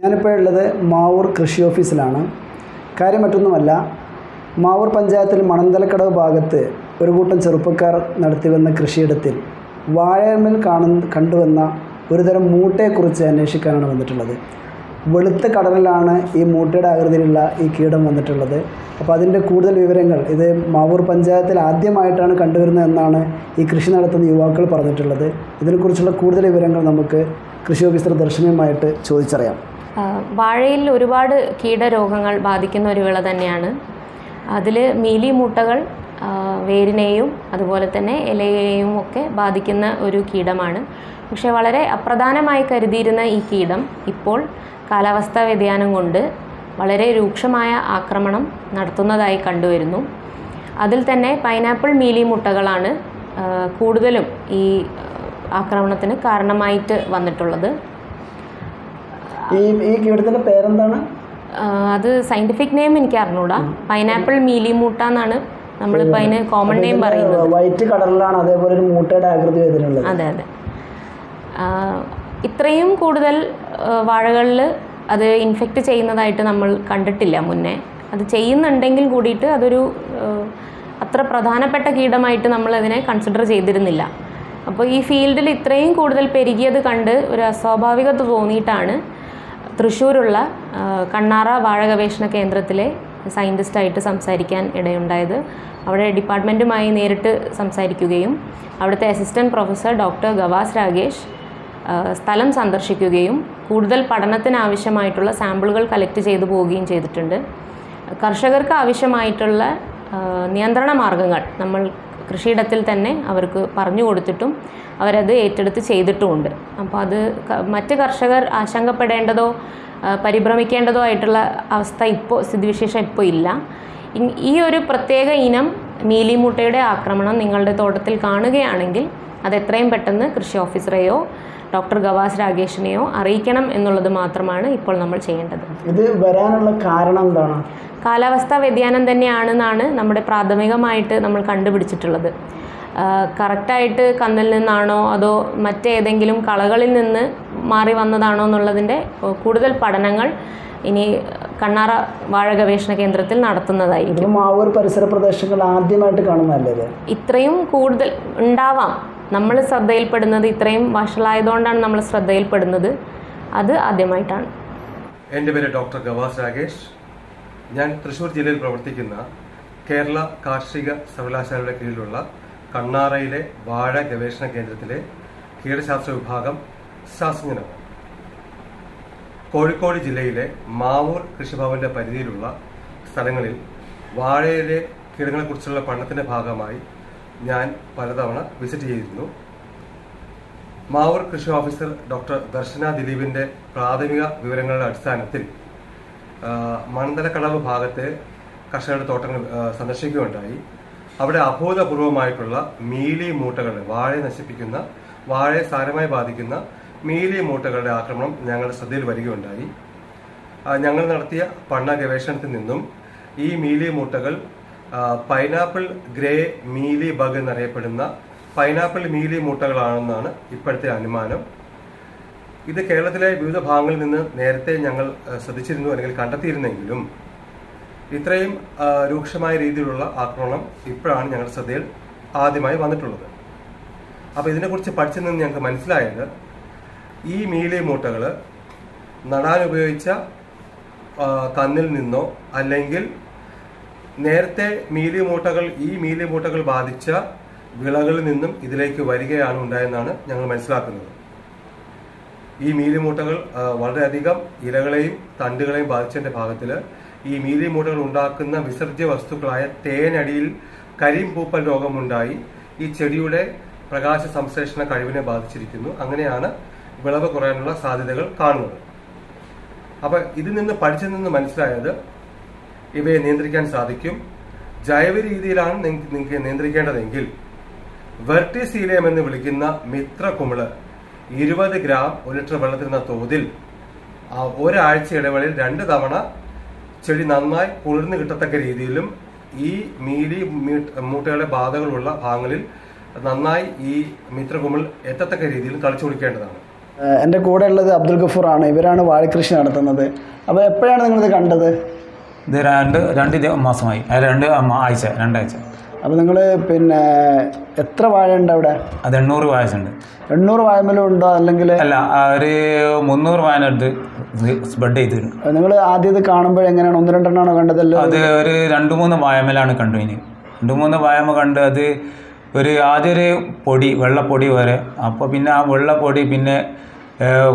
ഞാനിപ്പോൾ ഉള്ളത് മാവൂർ കൃഷി ഓഫീസിലാണ്. കാര്യം മറ്റൊന്നുമല്ല മാവൂർ പഞ്ചായത്തിൽ മണന്തലക്കടവ് ഭാഗത്ത് ഒരു കൂട്ടം ചെറുപ്പക്കാർ നടത്തി വന്ന കൃഷിയിടത്തിൽ വാഴമിൽ കാണുന്ന കണ്ടുവന്ന ഒരുതരം മൂട്ടയെക്കുറിച്ച് അന്വേഷിക്കാനാണ് വന്നിട്ടുള്ളത്. വെളുത്ത കടലിലാണ് ഈ മൂട്ടയുടെ ആകൃതിയിലുള്ള ഈ കീടം വന്നിട്ടുള്ളത്. അപ്പോൾ അതിന്റെ കൂടുതൽ വിവരങ്ങൾ ഇത് മാവൂർ പഞ്ചായത്തിൽ ആദ്യമായിട്ടാണ് കണ്ടുവരുന്നത് എന്നാണ് ഈ കൃഷി നടത്തുന്ന യുവാക്കൾ പറഞ്ഞിട്ടുള്ളത്. ഇതിനെക്കുറിച്ചുള്ള കൂടുതൽ വിവരങ്ങൾ നമുക്ക് കൃഷി ഓഫീസർ ദർശനവുമായിട്ട് ചോദിച്ചറിയാം. വാഴയിൽ ഒരുപാട് കീടരോഗങ്ങൾ ബാധിക്കുന്ന ഒരു വിള തന്നെയാണ്. അതിൽ മീലി മൂട്ടകൾ വേരിനെയും അതുപോലെ തന്നെ ഇലയെയും ഒക്കെ ബാധിക്കുന്ന ഒരു കീടമാണ്. പക്ഷേ വളരെ അപ്രധാനമായി കരുതിയിരുന്ന ഈ കീടം ഇപ്പോൾ കാലാവസ്ഥാ വ്യതിയാനം കൊണ്ട് വളരെ രൂക്ഷമായ ആക്രമണം നടത്തുന്നതായി കണ്ടുവരുന്നു. അതിൽ തന്നെ പൈനാപ്പിൾ മീലി മുട്ടകളാണ് കൂടുതലും ഈ ആക്രമണത്തിന് കാരണമായിട്ട് വന്നിട്ടുള്ളത്. ഈ ഈ കീടത്തിന്റെ പേരെന്താണ്? അത് സയന്റിഫിക് നെയിം എനിക്ക് അറിഞ്ഞൂടാ പൈനാപ്പിൾ മീലി മൂട്ടാന്നാണ് എന്നാണ് നമ്മളിപ്പോൾ അതിന് കോമൺ നെയിം പറയുന്നത്. വൈറ്റ് കളറിലാണ് അതേപോലെ ഒരു മൂട്ടയുടെ ആകൃതി വരുന്നുള്ളത് അതെ അതെ. ഇത്രയും കൂടുതൽ വാഴകളിൽ അത് ഇൻഫെക്റ്റ് ചെയ്യുന്നതായിട്ട് നമ്മൾ കണ്ടിട്ടില്ല മുന്നേ. അത് ചെയ്യുന്നുണ്ടെങ്കിൽ കൂടിയിട്ട് അതൊരു അത്ര പ്രധാനപ്പെട്ട കീടമായിട്ട് നമ്മൾ അതിനെ കൺസിഡർ ചെയ്തിരുന്നില്ല. അപ്പോൾ ഈ ഫീൽഡിൽ ഇത്രയും കൂടുതൽ പെരുകിയത് കണ്ട് ഒരു അസ്വാഭാവികത തോന്നിയിട്ടാണ് തൃശ്ശൂരുള്ള കണ്ണാറ വാഴ ഗവേഷണ കേന്ദ്രത്തിലെ സയന്റിസ്റ്റായിട്ട് സംസാരിക്കാൻ ഇടയുണ്ടായത്. അവിടെ ഡിപ്പാർട്ട്മെന്റുമായി നേരിട്ട് സംസാരിക്കുകയും അവിടുത്തെ assistant professor doctor Gavas Ragesh സ്ഥലം സന്ദർശിക്കുകയും കൂടുതൽ പഠനത്തിനാവശ്യമായിട്ടുള്ള സാമ്പിളുകൾ കളക്ട് ചെയ്തു പോവുകയും ചെയ്തിട്ടുണ്ട്. കർഷകർക്ക് ആവശ്യമായിട്ടുള്ള നിയന്ത്രണ മാർഗങ്ങൾ നമ്മൾ കൃഷിയിടത്തിൽ തന്നെ അവർക്ക് പറഞ്ഞു കൊടുത്തിട്ടും അവരത് ഏറ്റെടുത്ത് ചെയ്തിട്ടുമുണ്ട്. അപ്പോൾ അത് മറ്റ് കർഷകർ ആശങ്കപ്പെടേണ്ടതോ പരിഭ്രമിക്കേണ്ടതോ ആയിട്ടുള്ള അവസ്ഥ ഇപ്പോൾ സ്ഥിതിവിശേഷം ഇപ്പോൾ ഇല്ല. ഈ ഒരു പ്രത്യേക ഇനം മീലിമുട്ടയുടെ ആക്രമണം നിങ്ങളുടെ തോട്ടത്തിൽ കാണുകയാണെങ്കിൽ അത് എത്രയും പെട്ടെന്ന് കൃഷി ഓഫീസറെയോ ഡോക്ടർ ഗവാസ് രാഗേഷിനെയോ അറിയിക്കണം എന്നുള്ളത് മാത്രമാണ് ഇപ്പോൾ നമ്മൾ ചെയ്യേണ്ടത്. ഇത് വരാനുള്ള കാരണം എന്താണ്? കാലാവസ്ഥാ വ്യതിയാനം തന്നെയാണെന്നാണ് നമ്മുടെ പ്രാഥമികമായിട്ട് നമ്മൾ കണ്ടുപിടിച്ചിട്ടുള്ളത്. കറക്റ്റായിട്ട് കന്നിൽ നിന്നാണോ അതോ മറ്റേതെങ്കിലും കളകളിൽ നിന്ന് മാറി വന്നതാണോ എന്നുള്ളതിന്റെ കൂടുതൽ പഠനങ്ങൾ ഇനി കണ്ണാറ വാഴ ഗവേഷണ കേന്ദ്രത്തിൽ നടത്തുന്നതായിരിക്കും. മാവൂർ പരിസര പ്രദേശങ്ങൾ ആദ്യമായിട്ട് കാണുന്നതല്ലേ ഇത്രയും കൂടുതൽ ഉണ്ടാവാം. നമ്മൾ ശ്രദ്ധയിൽപ്പെടുന്നത് ഇത്രയും വഷളായതുകൊണ്ടാണ് നമ്മൾ ശ്രദ്ധയിൽപ്പെടുന്നത്. അത് ആദ്യമായിട്ടാണ്. എന്റെ പേര് ഡോക്ടർ ഗവാസ് രാകേഷ്. ഞാൻ തൃശ്ശൂർ ജില്ലയിൽ പ്രവർത്തിക്കുന്ന കേരള കാർഷിക സർവകലാശാലയുടെ കീഴിലുള്ള കണ്ണാറയിലെ വാഴ ഗവേഷണ കേന്ദ്രത്തിലെ കീടശാസ്ത്ര വിഭാഗം ശാസ്ത്രജ്ഞനാണ്. കോഴിക്കോട് ജില്ലയിലെ മാവൂർ കൃഷിഭവന്റെ പരിധിയിലുള്ള സ്ഥലങ്ങളിൽ വാഴയിലെ കീടങ്ങളെക്കുറിച്ചുള്ള പഠനത്തിന്റെ ഭാഗമായി ഞാൻ പലതവണ വിസിറ്റ് ചെയ്തിരുന്നു. മാവൂർ കൃഷി ഓഫീസർ ഡോക്ടർ ദർശന ദിലീപിന്റെ പ്രാഥമിക വിവരങ്ങളുടെ അടിസ്ഥാനത്തിൽ മണ്ഡലക്കടവ് ഭാഗത്തെ കർഷകരുടെ തോട്ടങ്ങൾ സന്ദർശിക്കുകയുണ്ടായി. അവിടെ അഭൂതപൂർവമായിട്ടുള്ള മീലി മൂട്ടകൾ വാഴയെ നശിപ്പിക്കുന്ന വാഴയെ സാരമായി ബാധിക്കുന്ന മീലി മൂട്ടകളുടെ ആക്രമണം ഞങ്ങളുടെ ശ്രദ്ധയിൽ വരികയുണ്ടായി. ഞങ്ങൾ നടത്തിയ പഠന ഗവേഷണത്തിൽ നിന്നും ഈ മീലി മൂട്ടകൾ പൈനാപ്പിൾ ഗ്രേ മീലി ബഗ് എന്നറിയപ്പെടുന്ന പൈനാപ്പിൾ മീലി മൂട്ടകളാണെന്നാണ് ഇപ്പോഴത്തെ അനുമാനം. ഇത് കേരളത്തിലെ വിവിധ ഭാഗങ്ങളിൽ നിന്ന് നേരത്തെ ഞങ്ങൾ ശ്രദ്ധിച്ചിരുന്നു അല്ലെങ്കിൽ കണ്ടെത്തിയിരുന്നെങ്കിലും ഇത്രയും രൂക്ഷമായ രീതിയിലുള്ള ആക്രമണം ഇപ്പോഴാണ് ഞങ്ങളുടെ ശ്രദ്ധയിൽ ആദ്യമായി വന്നിട്ടുള്ളത്. അപ്പോൾ ഇതിനെക്കുറിച്ച് പഠിച്ചു നിന്ന് ഞങ്ങൾക്ക് മനസ്സിലായത് ഈ മീലി മൂട്ടകൾ നടാൻ ഉപയോഗിച്ച കന്നിൽ നിന്നോ അല്ലെങ്കിൽ നേരത്തെ മീലി മൂട്ടകൾ ഈ മീലി മൂട്ടകൾ ബാധിച്ച വിളകളിൽ നിന്നും ഇതിലേക്ക് വരികയാണ് ഉണ്ടായെന്നാണ് ഞങ്ങൾ മനസ്സിലാക്കുന്നത്. ഈ മീലിമൂട്ടകൾ മൂട്ടകൾ വളരെയധികം ഇലകളെയും തണ്ടുകളെയും ബാധിച്ചതിന്റെ ഭാഗത്തിൽ ഈ മീലി മൂട്ടകൾ ഉണ്ടാക്കുന്ന വിസർജ്യ വസ്തുക്കളായ തേനടിയിൽ കരിമ്പൂപ്പൽ രോഗമുണ്ടായി. ഈ ചെടിയുടെ പ്രകാശ സംശ്ലേഷണ കഴിവിനെ ബാധിച്ചിരിക്കുന്നു. അങ്ങനെയാണ് വിളവ് കുറയാനുള്ള സാധ്യതകൾ കാണുന്നത് അപ്പൊ ഇതിൽ നിന്ന് പഠിച്ചതിൽ നിന്ന് മനസ്സിലായത് ഇവയെ നിയന്ത്രിക്കാൻ സാധിക്കും. ജൈവ രീതിയിലാണ് നിങ്ങൾക്ക് നിയന്ത്രിക്കേണ്ടതെങ്കിൽ വെർട്ടിസീലിയം എന്ന് വിളിക്കുന്ന മിത്ര കുമിൾ ഇരുപത് ഗ്രാം ഒരു ലിറ്റർ വെള്ളത്തിരുന്ന തോതിൽ ഒരാഴ്ച ഇടവേളയിൽ രണ്ട് തവണ ചെടി നന്നായി കുളിർന്ന് കിട്ടത്തക്ക രീതിയിലും ഈ മീലി മൂട്ടയുടെ ബാധകളുള്ള ഭാഗങ്ങളിൽ നന്നായി ഈ മിത്രകുമിൾ എത്തത്തക്ക രീതിയിൽ തളിച്ചു കൊടുക്കേണ്ടതാണ് എന്റെ കൂടെ ഉള്ളത് അബ്ദുൽ ഗഫൂർ ആണ് ഇവരാണ് വാഴക്കൃഷി നടത്തുന്നത്. അപ്പോൾ എപ്പോഴാണ് നിങ്ങളിത് കണ്ടത്? ഇത് രണ്ട് രണ്ട് മാസമായി. രണ്ട് ആഴ്ച രണ്ടാഴ്ച. അപ്പോൾ നിങ്ങൾ പിന്നെ എത്ര വാഴ ഉണ്ട് അവിടെ? അത് എണ്ണൂറ് വാഴ ഉണ്ട്. എണ്ണൂറ് വാഴമലും ഉണ്ടോ അല്ലെങ്കിൽ? അല്ല ഒരു മുന്നൂറ് വായനെടുത്ത് സ്പ്രെഡ് ചെയ്തിരുന്നു നിങ്ങൾ ആദ്യം ഇത് കാണുമ്പോൾ എങ്ങനെയാണ്? ഒന്ന് രണ്ടെണ്ണമാണോ കണ്ടതല്ലോ അത് ഒരു രണ്ട് മൂന്ന് വായമലാണ് കണ്ടു ഇനി. രണ്ട് മൂന്ന് വായമ കണ്ട് അത് ഒരു ആദ്യം ഒരു പൊടി വെള്ളപ്പൊടി വരെ. അപ്പോൾ പിന്നെ ആ വെള്ളപ്പൊടി പിന്നെ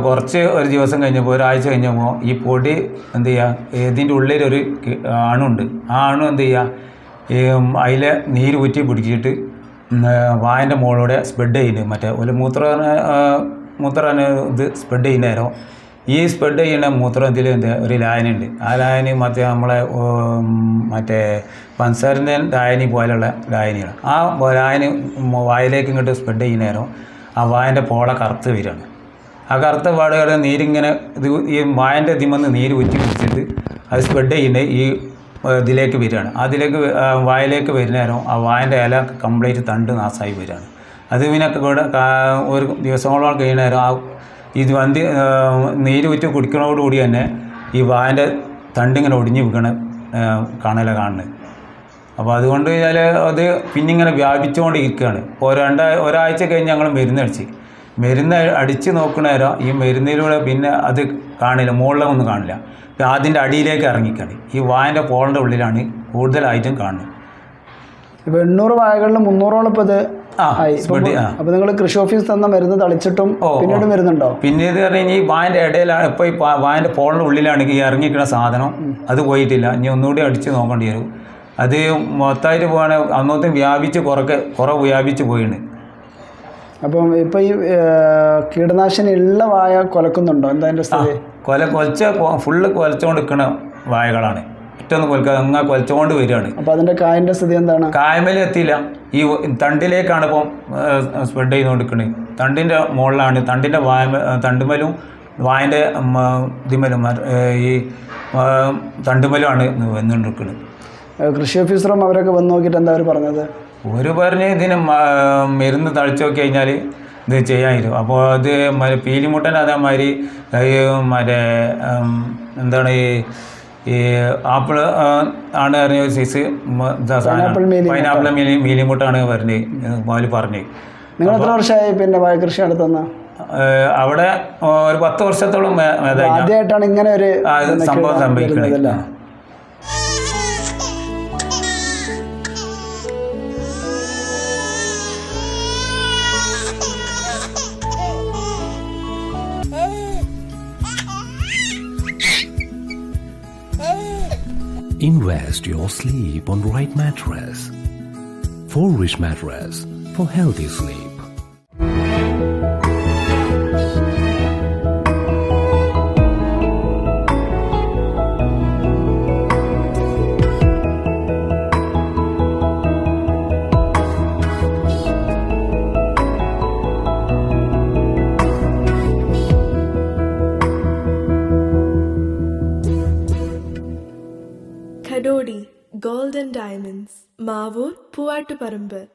കുറച്ച് ഒരു ദിവസം കഴിഞ്ഞപ്പോൾ ഒരാഴ്ച കഴിഞ്ഞപ്പോൾ ഈ പൊടി എന്ത് ചെയ്യുക ഇതിന്റെ ഉള്ളിലൊരു അണുണ്ട്. ആ അണു എന്ത് ചെയ്യുക ഈ അതിലെ നീര് ഊറ്റി പിടിച്ചിട്ട് വായന്റെ മുകളിലൂടെ സ്പ്രെഡ് ചെയ്യുന്നത് മറ്റേ ഒരു മൂത്ര മൂത്ര ഇത് സ്പ്രെഡ് ചെയ്യുന്ന നേരം ഈ സ്പ്രെഡ് ചെയ്യുന്ന മൂത്രത്തിൽ എന്ത് ഒരു ലായനുണ്ട് ആ ലായനി മറ്റേ നമ്മളെ മറ്റേ പൻസാരിന്റെ ലായനി പോലെയുള്ള ലായനിയാണ് ആ ലായനി വായിലേക്ക് ഇങ്ങോട്ട് സ്പ്രെഡ് ചെയ്യുന്ന നേരം ആ വായന്റെ പോള കറുത്ത് വരികയാണ്. ആ കറുത്ത പാടുകളുടെ നീരിങ്ങനെ ഇത് ഈ വായന്റെ ഇതിമെന്ന് നീര് ഉറ്റി പിടിച്ചിട്ട് അത് സ്പ്രെഡ് ചെയ്യുന്നത് ഈ ഇതിലേക്ക് വരികയാണ്. അതിലേക്ക് വായിലേക്ക് വരുന്ന നേരം ആ വായന്റെ ഇല കംപ്ലീറ്റ് തണ്ട് നാസായി വരികയാണ്. അത് പിന്നെ കൂടെ ഒരു ദിവസങ്ങളോളം കഴിയുന്ന നേരം ആ ഇത് വന്തി ഏഹ്, നീര് ഉറ്റി കുടിക്കണോടുകൂടി തന്നെ ഈ വായന്റെ തണ്ടിങ്ങനെ ഒടിഞ്ഞു വിൽക്കണ കാണല കാണുന്നത് അപ്പോൾ അതുകൊണ്ട് കഴിഞ്ഞാൽ അത് പിന്നെ ഇങ്ങനെ വ്യാപിച്ചുകൊണ്ട് ഇരിക്കുകയാണ് ഇപ്പോൾ രണ്ടാ ഒരാഴ്ച കഴിഞ്ഞ് ഞങ്ങൾ മരുന്ന് അടിച്ച്. മരുന്ന് അടിച്ച് നോക്കണ ഈ മരുന്നിലൂടെ പിന്നെ അത് കാണില്ല മുകളിലൊന്നും കാണില്ല. പിന്നെ അതിന്റെ അടിയിലേക്ക് ഇറങ്ങിക്കാണ്. ഈ വായന്റെ പോളിന്റെ ഉള്ളിലാണ് കൂടുതലായിട്ടും കാണുന്നത് ഇപ്പോൾ എണ്ണൂറ് വായകളിൽ മുന്നൂറോളം ഇപ്പോൾ ഇത് അപ്പോൾ നിങ്ങൾ കൃഷി ഓഫീസ് തന്ന മരുന്ന് തളിച്ചിട്ടും പിന്നീട് മരുന്നുണ്ടോ പിന്നീട് വരുന്നുണ്ടോ? പിന്നെ ഇത് പറഞ്ഞു കഴിഞ്ഞാൽ ഈ വായന്റെ ഇടയിലാണ് ഇപ്പൊ ഈ പോളിന്റെ ഉള്ളിലാണ് ഈ ഇറങ്ങിക്കുന്ന സാധനം അത് പോയിട്ടില്ല. ഇനി ഒന്നുകൂടി അടിച്ച് നോക്കേണ്ടി വരും. അത് മൊത്തമായിട്ട് പോവാണെങ്കിൽ അന്നോത്തും വ്യാപിച്ച് കുറക്കെ കുറവ് വ്യാപിച്ച് പോയിണ് അപ്പം ഇപ്പൊ ഈ കീടനാശിനി ഉള്ള വായ കൊലക്കുന്നുണ്ടോ? എന്താ സ്ഥിതി? കൊല കൊലച്ച ഫുള്ള് കൊലച്ചുകൊണ്ട് നിൽക്കുന്ന വായകളാണ്. ഒറ്റൊന്ന് കൊൽക്കാൻ അങ്ങ് കൊലച്ചുകൊണ്ട് വരികയാണ്. അപ്പോൾ അതിന്റെ കായന്റെ സ്ഥിതി എന്താണ്? കായമേൽ എത്തിയില്ല. ഈ തണ്ടിലേക്കാണ് ഇപ്പം സ്പ്രെഡ് ചെയ്തുകൊണ്ടിരിക്കുന്നത് തണ്ടിന്റെ മുകളിലാണ് തണ്ടിന്റെ വായ തണ്ടുമലും വായന്റെ ഇതിമലും ഈ തണ്ടുമലുമാണ് വന്നുകൊണ്ടിരിക്കുന്നത് കൃഷി ഓഫീസറും അവരൊക്കെ വന്ന് നോക്കിയിട്ട് എന്താ അവർ പറഞ്ഞത്? ഒരു പറഞ്ഞ് ഇതിന് മരുന്ന് തളിച്ചു നോക്കി കഴിഞ്ഞാൽ ഇത് ചെയ്യാമായിരുന്നു അപ്പോൾ അത് മറ്റേ പീലിമുട്ടൻ അതേമാതിരി മറ്റേ എന്താണ് ഈ ഈ ആപ്പിൾ ആണ് പറഞ്ഞ സൈസ്. പൈനാപ്പിൾ മീലി മീലിമുട്ടാണ് പറഞ്ഞത് മോൽ പറഞ്ഞത് നിങ്ങൾ എത്ര വർഷമായി പിന്നെ കൃഷി നടത്തുന്ന? അവിടെ ഒരു പത്ത് വർഷത്തോളം ആദ്യമായിട്ടാണ് ഇങ്ങനെ ഒരു സംഭവം സംഭവിക്കണേ rest your sleep on right mattress. Forage mattress for healthy sleep. Avoor பூவாட்டுப்பரம்பு